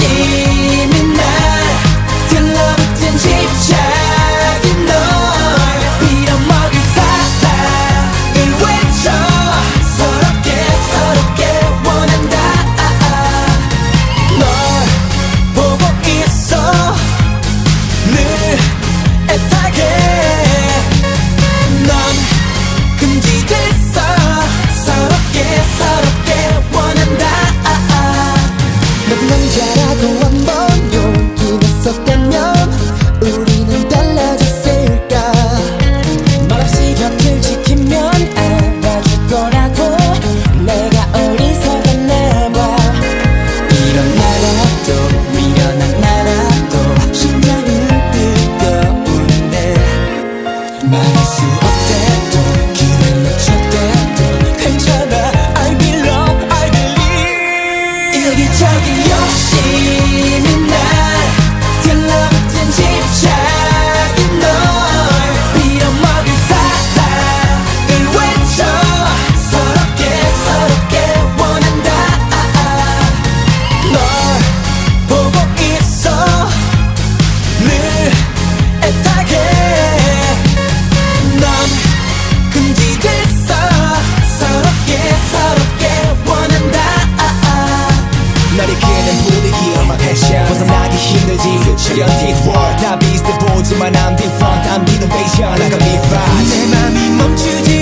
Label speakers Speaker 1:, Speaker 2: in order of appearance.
Speaker 1: see. your guaranteed war 나 비슷해 보지만 I'm different I'm innovation I got me fast
Speaker 2: 내 맘이 멈추지